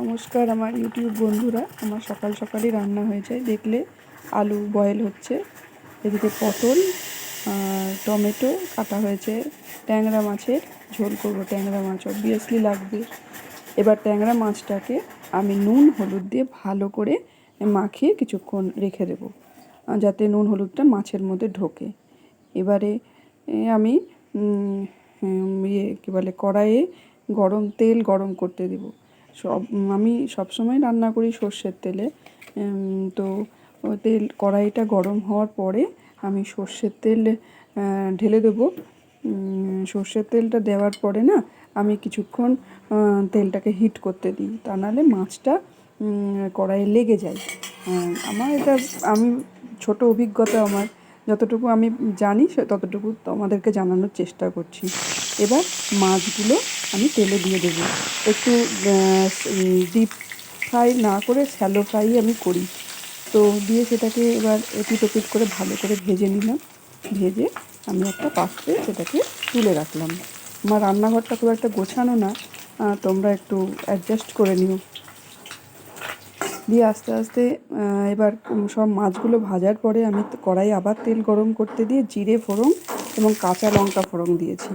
নমস্কার আমার ইউটিউব বন্ধুরা। আমার সকাল সকালই রান্না হয়ে যায়। দেখলে আলু বয়েল হচ্ছে। এদিকে পটল টমেটো কাটা হয়েছে। ট্যাংরা মাছের ঝোল করব। ট্যাংরা মাছ অবভিয়াসলি লাগবে। এবার ট্যাংরা মাছটাকে আমি নুন, হলুদ দিয়ে ভালো করে মাখিয়ে কিছুক্ষণ রেখে দেবো, যাতে নুন, হলুদটা মাছের মধ্যে ঢোকে। এবারে আমি ইয়ে কী বলে, কড়াইয়ে গরম, তেল গরম করতে দেব। সব আমি সবসময় রান্না করি সর্ষের তেলে। তো তেল, কড়াইটা গরম হওয়ার পরে আমি সর্ষের তেল ঢেলে দেবো। সর্ষের তেলটা দেওয়ার পরে না আমি কিছুক্ষণ তেলটাকে হিট করতে দিই। তা নাহলে মাছটা কড়াইয়ে লেগে যায়। আমার এটা, আমি ছোট অভিজ্ঞতা আমার। যতটুকু আমি জানি ততটুকু তোমাদেরকে জানানোর চেষ্টা করছি। এবার মাছগুলো আমি তেলে দিয়ে দেবো। একটু ডিপ ফ্রাই না করে শ্যালো ফ্রাই আমি করি। তো দিয়ে সেটাকে এবার এপিট ওপিট করে ভালো করে ভেজে নিলাম। ভেজে আমি একটা পাত্রে সেটাকে তুলে রাখলাম। আমার রান্নাঘরটা খুব একটা গোছানো না তোমরা একটু অ্যাডজাস্ট করে নিও। দিয়ে আস্তে আস্তে এবার সব মাছগুলো ভাজার পরে আমি কড়াই আবার তেল গরম করতে দিয়ে জিরে ফোড়ন এবং কাঁচা লঙ্কা ফোড়ন দিয়েছি।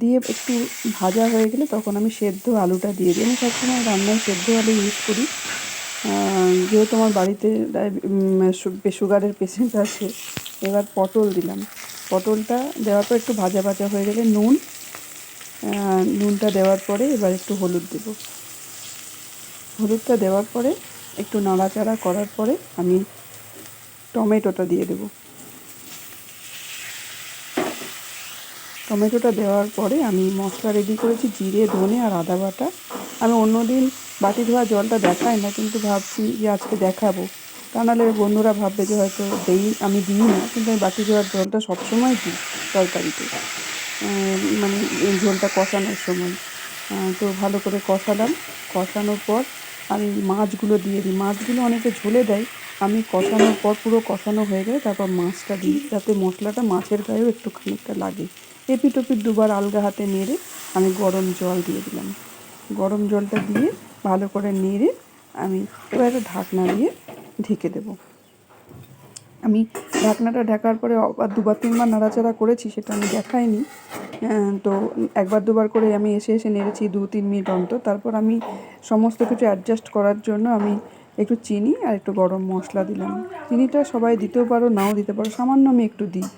দিয়ে একটু ভাজা হয়ে গেলে তখন আমি সেদ্ধ আলুটা দিয়ে দিই। আমি সবসময় রান্নায় সেদ্ধ আলু ইউজ করি। যেহেতু আমার বাড়িতে সুগারের পেশেন্ট আছে, এবার পটল দিলাম। পটলটা দেওয়ার পর একটু ভাজা ভাজা হয়ে গেলে নুন নুনটা দেওয়ার পরে এবার একটু হলুদ দেবো। হলুদটা দেওয়ার পরে একটু নাড়াচাড়া করার পরে আমি টমেটোটা দিয়ে দেব। টমেটোটা দেওয়ার পরে আমি মশলা রেডি করেছি, জিরে, ধনে আর আদা বাটা। আমি অন্যদিন বাটি ধোয়া জলটা দেখাই না, কিন্তু ভাবছি যে আজকে দেখাবো। তা নাহলে বন্ধুরা ভাববে যে হয়তো দেই, আমি দিই না, কিন্তু আমি বাটি ধোয়ার জলটা সবসময় দিই তরকারিতে। মানে এই ঝোলটা কষানোর সময়। তো ভালো করে কষালাম। কষানোর পর আমি মাছগুলো দিয়ে দিই। মাছগুলো অনেকে ঝোলে দেয়। আমি কষানোর পর পুরো কষানো হয়ে গেলে তারপর মাছটা দিই, যাতে মশলাটা মাছের গায়েও একটু খানিকটা লাগে। এপিট ওপিট দুবার আলগা হাতে নেড়ে আমি গরম জল দিয়ে দিলাম। গরম জলটা দিয়ে ভালো করে নেড়ে আমি এবারে ঢাকনা দিয়ে ঢেকে দেবো। আমি ঢাকনাটা ঢাকার পরে আবার দুবার তিনবার নাড়াচাড়া করেছি, সেটা আমি দেখাইনি। তো একবার দুবার করে আমি এসে এসে নেড়েছি দু তিন মিনিট অন্তর। তারপর আমি সমস্ত কিছু অ্যাডজাস্ট করার জন্য আমি একটু চিনি আর একটু গরম মশলা দিলাম। চিনিটা সবাই দিতেও পারো, নাও দিতে পারো, সামান্য আমি একটু দিই।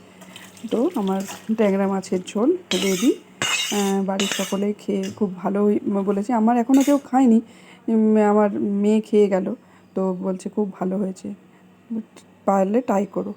তো আমার ট্যাংরা মাছের ঝোল রেডি। বাড়ির সকলে খেয়ে খুব ভালোই বলেছে। আমার এখনও কেউ খায়নি। আমার মেয়ে খেয়ে গেল। তো বলছে খুব ভালো হয়েছে। পারলে ট্রাই করো।